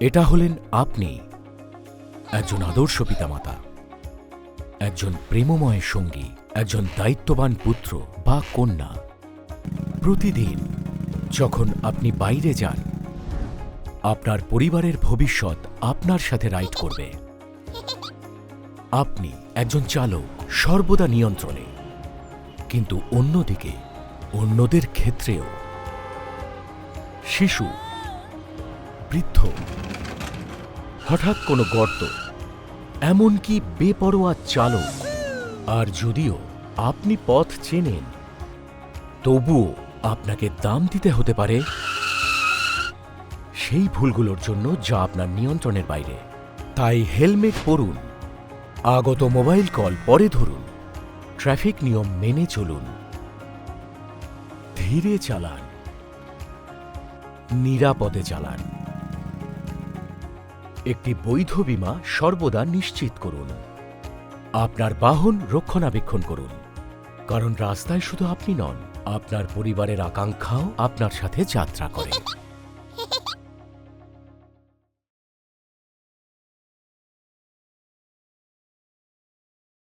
এটা হলেন আপনি, একজন আদর্শ পিতামাতা, একজন প্রেমময় সঙ্গী, একজন দায়িত্ববান পুত্র বা কন্যা। প্রতিদিন যখন আপনি বাইরে যান, আপনার পরিবারের ভবিষ্যৎ আপনার সাথে রাইড করবে। আপনি একজন চালক, সর্বদা নিয়ন্ত্রণে। কিন্তু অন্যদিকে, অন্যদের ক্ষেত্রেও শিশু, বৃদ্ধ হঠাৎ কোনো গর্ত, এমনকি বেপরোয়া চালক। আর যদিও আপনি পথ চেনেন, তবুও আপনাকে দাম দিতে হতে পারে সেই ভুলগুলোর জন্য যা আপনার নিয়ন্ত্রণের বাইরে। তাই হেলমেট পরুন, আগত মোবাইল কল পরে ধরুন, ট্রাফিক নিয়ম মেনে চলুন। ধীরে চালান, নিরাপদে চালান। একটি বৈধ বীমা সর্বদা নিশ্চিত করুন। আপনার বাহন রক্ষণাবেক্ষণ করুন। কারণ রাস্তায় শুধু আপনি নন, আপনার পরিবারের আকাঙ্ক্ষাও আপনার সাথে যাত্রা করে।